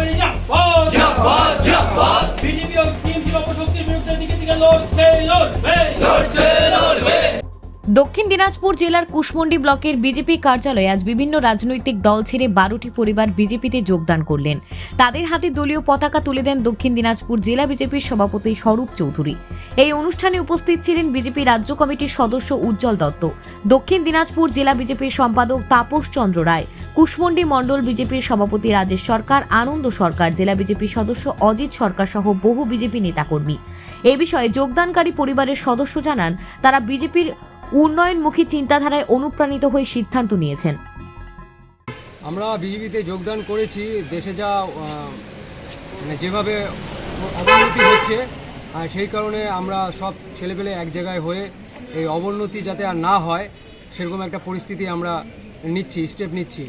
Committee জিন্দাবাদ জিন্দাবাদ BJP ও টিএমসির অপশক্তির বিরুদ্ধে দিকে দিকে লড়ছে লড়বে। লড়ছে। দক্ষিণ দিনাজপুর জেলার কুশমন্ডি ব্লকের বিজেপি কার্যালয়ে আজ বিভিন্ন রাজনৈতিক দল ছেড়ে বারোটি পরিবার বিজেপিতে যোগদান করলেন। তাদের হাতে দলীয় পতাকা তুলে দেন দক্ষিণ দিনাজপুর জেলা বিজেপির সভাপতি স্বরূপ চৌধুরী। এই অনুষ্ঠানে উপস্থিত ছিলেন বিজেপি রাজ্য কমিটির সদস্য উজ্জ্বল দত্ত, দক্ষিণ দিনাজপুর জেলা বিজেপির সম্পাদক তাপস চন্দ্র রায়, কুশমন্ডি মণ্ডল বিজেপির সভাপতি রাজেশ সরকার, আনন্দ সরকার, জেলা বিজেপির সদস্য অজিত সরকার সহ বহু বিজেপি নেতাকর্মী। এ বিষয়ে যোগদানকারী পরিবারের সদস্য জানান, তারা বিজেপির উন্নয়নমুখী চিন্তাধারায় অনুপ্রাণিত হয়ে সিদ্ধান্ত নিয়েছেন। আমরা বিজেপিতে যোগদান করেছি, দেশে যা মানে যেভাবে অবনতি হচ্ছে সেই কারণে আমরা সব ছেলেপেলে এক জায়গায় হয়ে এই অবনতি যাতে আর না হয়, সেরকম একটা পরিস্থিতি আমরা নিচ্ছি, স্টেপ নিচ্ছি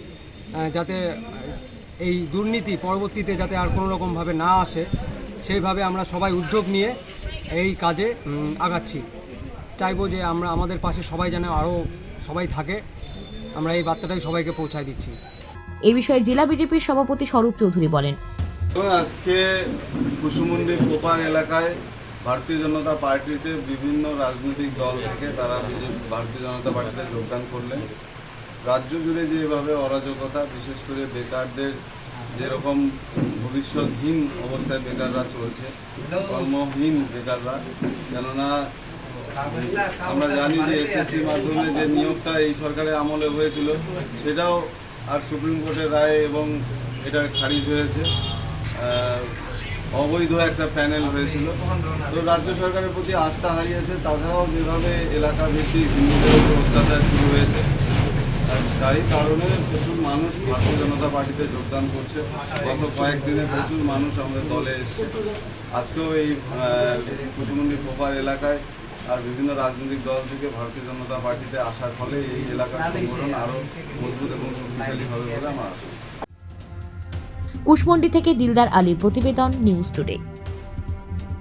যাতে এই দুর্নীতি পরবর্তীতে যাতে আর কোনো রকমভাবে না আসে, সেইভাবে আমরা সবাই উদ্যোগ নিয়ে এই কাজে আগাচ্ছি। চাইব যে আমরা আমাদের পাশে সবাই যেন আরও সবাই থাকে। আমরা এই বার্তাটাই সবাইকে পৌঁছায় দিচ্ছি। এ বিষয়ে জেলা বিজেপির সভাপতি স্বরূপ চৌধুরী বলেন। এবং আজকে কুসুমন্ডি কোপার এলাকায় ভারতীয় জনতা পার্টিতে বিভিন্ন রাজনৈতিক দল থেকে তারা ভারতীয় জনতা পার্টিতে যোগদান করলেন। রাজ্য জুড়ে যেভাবে অরাজকতা বিশেষ করে বেকারদের যেরকম ভবিষ্যৎহীন অবস্থায় বেকাররা চলছে কর্মহীন বেকাররা কেননা আমরা জানি যে এসএসসি মাধ্যমে যে নিয়োগটা এই সরকারের আমলে হয়েছিল, সেটাও আর সুপ্রিম কোর্টের রায় এবং এটা খারিজ হয়েছে। অবৈধ একটা প্যানেল হয়েছিল। তো রাজ্য সরকারের প্রতি আস্থা হারিয়েছে। তাছাড়াও যেভাবে এলাকা ভিত্তিক হিন্দুদের উপর অত্যাচার শুরু হয়েছে তাই কারণে প্রচুর মানুষ ভারতীয় জনতা পার্টিতে যোগদান করছে। গত কয়েকদিনে প্রচুর মানুষ আমাদের দলে এসছে। আজকেও এই কুসুমন্ডি প্রপার এলাকায় আর বিভিন্ন রাজনৈতিক দল থেকে ভারতীয় জনতা পার্টিতে আসার ফলে এই এলাকার সংগঠন আরও মজবুত এবং শক্তিশালী হবে বলে আমার আশা। কুশমন্ডি থেকে দিলদার আলীর প্রতিবেদন নিউজ টুডে।